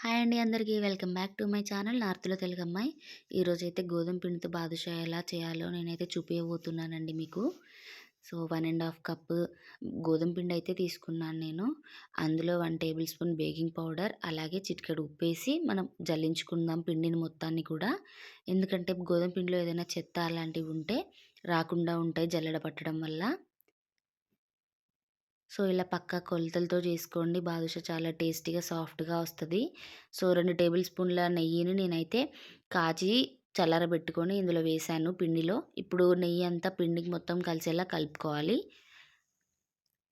Hi అండి అందరికీ. Welcome back to my channel నార్త్లో తెలుగు అమ్మాయి. ఈరోజైతే గోధుమ పిండితో బాదుషా ఎలా చేయాలో నేనైతే చూపించబోతున్నానండి మీకు. So one and half cup గోధుమ పిండి అయితే తీసుకున్నాను నేను. అందులో one tablespoon baking powder అలాగే చిటికెడు ఉప్పేసి మనం జల్లించుకుందాం పిండిని మొత్తాన్ని కూడా. ఎందుకంటే గోధుమ పిండిలో ఏదైనా చెత్త అలాంటివి ఉంటే రాకుండా ఉంటాయి జల్లెడ పట్టడం వల్ల. సో ఇలా పక్కా కొలతలతో చేసుకోండి. బాదుషా చాలా టేస్టీగా సాఫ్ట్గా వస్తుంది. సో రెండు టేబుల్ స్పూన్ల నెయ్యిని నేనైతే కాచి చల్లారబెట్టుకొని ఇందులో వేసాను పిండిలో. ఇప్పుడు నెయ్యి అంతా పిండికి మొత్తం కలిసేలా కలుపుకోవాలి.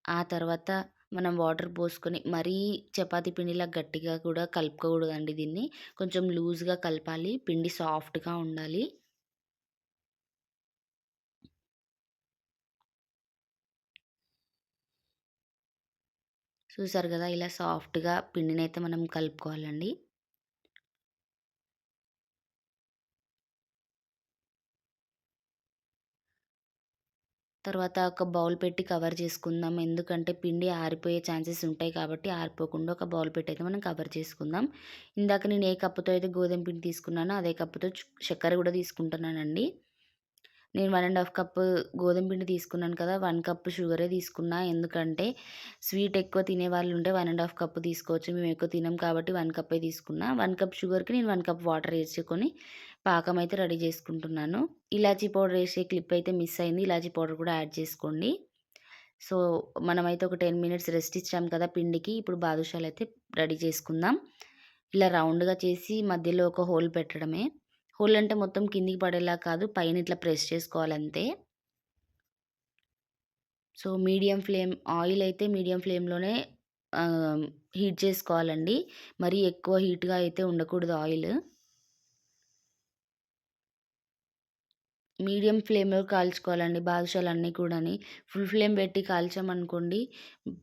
ఆ తర్వాత మనం వాటర్ పోసుకొని మరీ చపాతీ పిండిలా గట్టిగా కూడా కలుపుకోకూడదండి దీన్ని. కొంచెం లూజ్గా కలపాలి. పిండి సాఫ్ట్గా ఉండాలి. చూసారు కదా! ఇలా సాఫ్ట్గా పిండిని అయితే మనం కలుపుకోవాలండి. తర్వాత ఒక బౌల్ పెట్టి కవర్ చేసుకుందాం. ఎందుకంటే పిండి ఆరిపోయే ఛాన్సెస్ ఉంటాయి కాబట్టి ఆరిపోకుండా ఒక బౌల్ పెట్టి అయితే మనం కవర్ చేసుకుందాం. ఇందాక నేను ఏ కప్పుతో అయితే గోధుమ పిండి తీసుకున్నానో అదే కప్పుతో చక్కెర కూడా తీసుకుంటున్నానండి. నేను వన్ అండ్ హాఫ్ కప్ గోధుమ పిండి తీసుకున్నాను కదా వన్ కప్ షుగరే తీసుకున్నా. ఎందుకంటే స్వీట్ ఎక్కువ తినే వాళ్ళు ఉంటే వన్ అండ్ హాఫ్ కప్ తీసుకోవచ్చు. మేము ఎక్కువ తినాం కాబట్టి వన్ కప్పే తీసుకున్నా. వన్ కప్ షుగర్కి నేను వన్ కప్ వాటర్ వేసుకొని పాకం అయితే రెడీ చేసుకుంటున్నాను. ఇలాచీ పౌడర్ వేసే క్లిప్ అయితే మిస్ అయింది. ఇలాచీ పౌడర్ కూడా యాడ్ చేసుకోండి. సో మనమైతే ఒక టెన్ మినిట్స్ రెస్ట్ ఇచ్చాం కదా పిండికి. ఇప్పుడు బాదుషాలు అయితే రెడీ చేసుకుందాం. ఇలా రౌండ్గా చేసి మధ్యలో ఒక హోల్ పెట్టడమే. హోల్ అంటే మొత్తం కిందికి పడేలా కాదు పైన ఇట్లా ప్రెస్ చేసుకోవాలంతే. సో మీడియం ఫ్లేమ్ ఆయిల్ అయితే మీడియం ఫ్లేమ్లోనే హీట్ చేసుకోవాలండి. మరీ ఎక్కువ హీట్గా అయితే ఉండకూడదు ఆయిల్. మీడియం ఫ్లేమ్లో కాల్చుకోవాలండి బాదుషాలు అన్నీ కూడా ఫుల్ ఫ్లేమ్ పెట్టి కాల్చామనుకోండి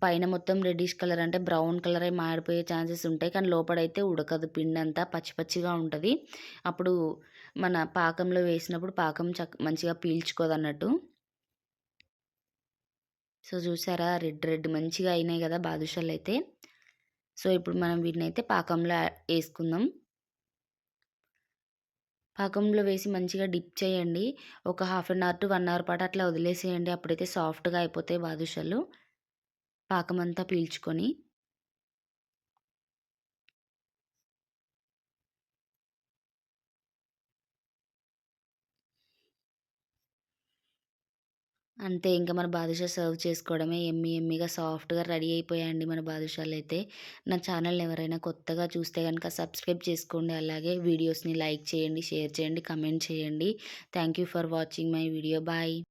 పైన మొత్తం రెడ్డిష్ కలర్ అంటే బ్రౌన్ కలర్ అయి మాడిపోయే ఛాన్సెస్ ఉంటాయి. కానీ లోపడైతే ఉడకదు పిండి అంతా పచ్చి పచ్చిగా ఉంటుంది. అప్పుడు మన పాకంలో వేసినప్పుడు పాకం చక్ మంచిగా పీల్చుకోదు అన్నట్టు సో చూసారా? రెడ్ రెడ్ మంచిగా అయినాయి కదా బాదుషాలు అయితే సో ఇప్పుడు మనం వీటిని అయితే పాకంలో వేసుకుందాం. పాకంలో వేసి మంచిగా డిప్ చేయండి. ఒక half an hour to one hour పాటు అట్లా వదిలేసేయండి. అప్పుడైతే సాఫ్ట్గా అయిపోతాయి బాదుషాలు. పాకం అంతా పీల్చుకొని. అంతే ఇంకా మన బాదుషా సర్వ్ చేసుకోవడమే ఎమ్మి ఎమ్మిగా సాఫ్ట్గా రెడీ అయిపోయాయండి మన బాదుషాలు అయితే. నా ఛానల్ ఎవరైనా కొత్తగా చూస్తే కనుక సబ్స్క్రైబ్ చేసుకోండి. అలాగే వీడియోస్ని లైక్ చేయండి షేర్ చేయండి కమెంట్ చేయండి. Thank you for watching my video. Bye.